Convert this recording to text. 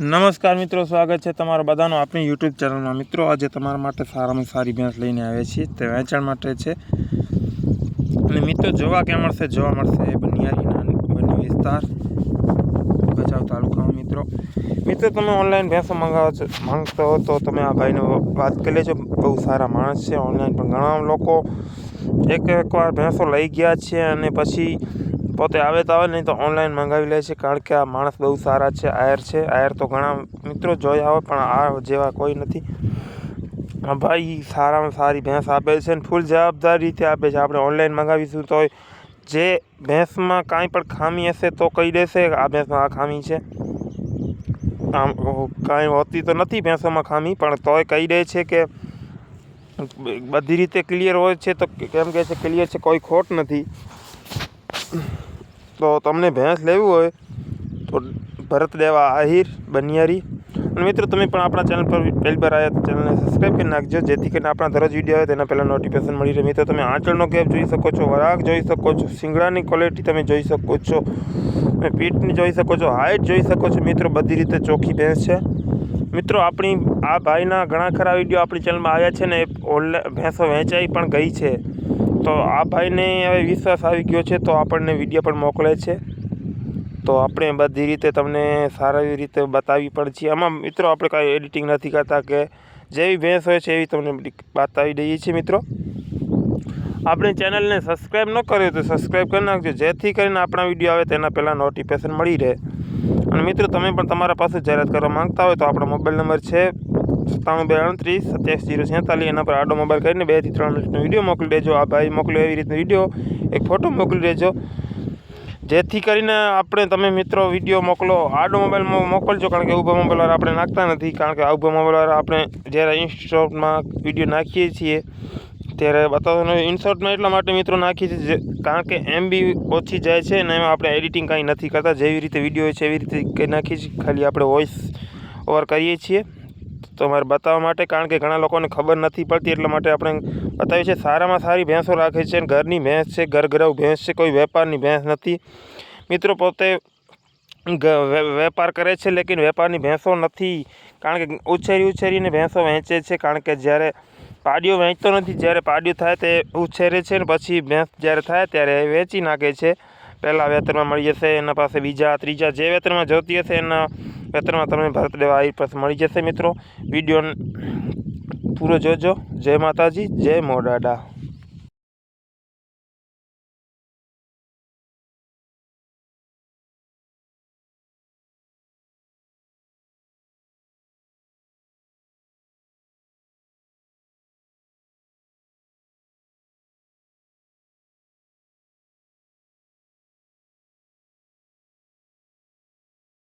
નમસ્કાર મિત્રો, સ્વાગત છે તમારા બધાનો આપણી યુટ્યુબ ચેનલમાં મિત્રો, આજે તમારા માટે સારામાં સારી ભેંસ લઈને આવ્યા છીએ. તે વેચાણ માટે છે. અને મિત્રો, જોવા ક્યાં મળશે? જોવા મળશે બનિયારીના બની વિસ્તાર, ભચાઉ તાલુકામાં, મિત્રો. મિત્રો, તમે ઓનલાઈન ભેંસો મંગાવો છો, માંગતો હો તો તમે આ ભાઈને વાત કરી લેજો. બહુ સારા માણસ છે ઓનલાઈન પણ ઘણા લોકો એક એકવાર ભેંસો લઈ ગયા છે અને પછી પોતે આવે તો આવે, નહીં તો ઓનલાઈન મંગાવી લે છે. કારણ કે આ માણસ બહુ સારા છે, આયર છે. આયર તો ઘણા મિત્રો જોઈ આવે, પણ આ જેવા કોઈ નથી. ભાઈ સારામાં સારી ભેંસ આપે છે અને ફૂલ જવાબદારી રીતે આપે છે. આપણે ઓનલાઈન મંગાવીશું તો જે ભેંસમાં કાંઈ પણ ખામી હશે તો કહી દેશે, આ ભેંસમાં આ ખામી છે. આમ કાંઈ હોતી તો નથી ભેંસોમાં ખામી, પણ તોય કહી દે છે કે બધી રીતે ક્લિયર હોય છે તો કેમ કહે છે ક્લિયર છે, કોઈ ખોટ નથી. તો તમને ભેંસ લેવી હોય તો ભરત દેવા આહિર, બનિયારી. અને મિત્રો, તમે પણ આપણા ચેનલ પર પહેલી વાર આવ્યા ચેનલને સબસ્ક્રાઈબ કરી નાખજો, જેથી કરીને આપણા દરરોજ વીડિયો આવે તેના પહેલાં નોટિફિકેશન મળી રહે. મિત્રો, તમે આંચળનો ગેપ જોઈ શકો છો, વરાગ જોઈ શકો છો સિંગડાની ક્વોલિટી તમે જોઈ શકો છો, તમે પીઠની જોઈ શકો છો હાઇટ જોઈ શકો છો. મિત્રો, બધી રીતે ચોખ્ખી ભેંસ છે. મિત્રો, આપણી આ ભાઈના ઘણા ખરા વીડિયો આપણી ચેનલમાં આવ્યા છે ને ઓનલાઈન ભેંસો વહેંચાઈ પણ ગઈ છે. તો આ ભાઈને હવે વિશ્વાસ આવી ગયો છે, તો આપણને વીડિયો પણ મોકલે છે. તો આપણે બધી રીતે તમને સારી એવી રીતે બતાવી પણ છીએ. આમાં મિત્રો આપણે કાંઈ એડિટિંગ નથી કરતા કે જેવી ભેંસ હોય છે એવી તમને બતાવી દઈએ છીએ મિત્રો. આપણી ચેનલને સબસ્ક્રાઈબ ન કર્યો તો સબસ્ક્રાઈબ કરી નાખજો, જેથી કરીને આપણા વીડિયો આવે તેના પહેલાં નોટિફિકેશન મળી રહે. અને મિત્રો તમે પણ તમારા પાસે જાહેરાત કરવા માગતા હોય તો આપણો મોબાઈલ નંબર છે સત્તાણું બે અડત્રીસ સત્યાવીસ જીરો, છેતાલીસ એના પર આડો મોબાઈલ કરીને બેથી ત્રણ મિનિટનો વીડિયો મોકલી દેજો. આ ભાઈ મોકલ્યો એવી રીતનો વીડિયો, એક ફોટો મોકલી દેજો. જેથી કરીને આપણે તમે મિત્રો વીડિયો મોકલો. આડો મોબાઈલ મોકલજો, કારણ કે ઊભા મોબાઈલ આપણે નાખતા નથી. કારણ કે આ મોબાઈલ આપણે જ્યારે ઇન્સ્ટોટમાં વીડિયો નાખીએ છીએ, ત્યારે બતાવવાનું ઇન્સર્ટમાં એટલા માટે મિત્રો નાખીએ છીએ કારણ કે એમ બી ઓછી જાય છે અને એમાં આપણે એડિટિંગ કાંઈ નથી કરતા. જેવી રીતે વીડિયો છે એવી રીતે નાખીએ છીએ. ખાલી આપણે વોઇસ ઓવર કરીએ છીએ. તો મારે બતાવવા માટે, કારણ કે ઘણા લોકોને ખબર નથી પડતી, એટલા માટે આપણે બતાવીએ છીએ. સારામાં સારી ભેંસો રાખે છે ઘરની ભેંસ છે, ઘરઘરાઉ ભેંસ છે, કોઈ વેપારની ભેંસ નથી. મિત્રો પોતે વેપાર કરે છે, લેકિન વેપારની ભેંસો નથી. કારણ કે ઉછેરી ઉછેરીને ભેંસો વહેંચે છે, કારણ કે જ્યારે પાડીઓ વહેંચતો નથી, જ્યારે પાડીઓ થાય તે ઉછેરે છે ને પછી ભેંસ જ્યારે થાય ત્યારે વેચી નાખે છે. પહેલાં વેતરમાં મળી જશે, એના પાસે બીજા, ત્રીજા જે વેતરમાં જોતી હશે એના વેતરમાં તમને ભારત દેવા આઈ પાસે મળી જશે મિત્રો. વીડિયો પૂરો જોજો. જય માતાજી, જય મોડાડા.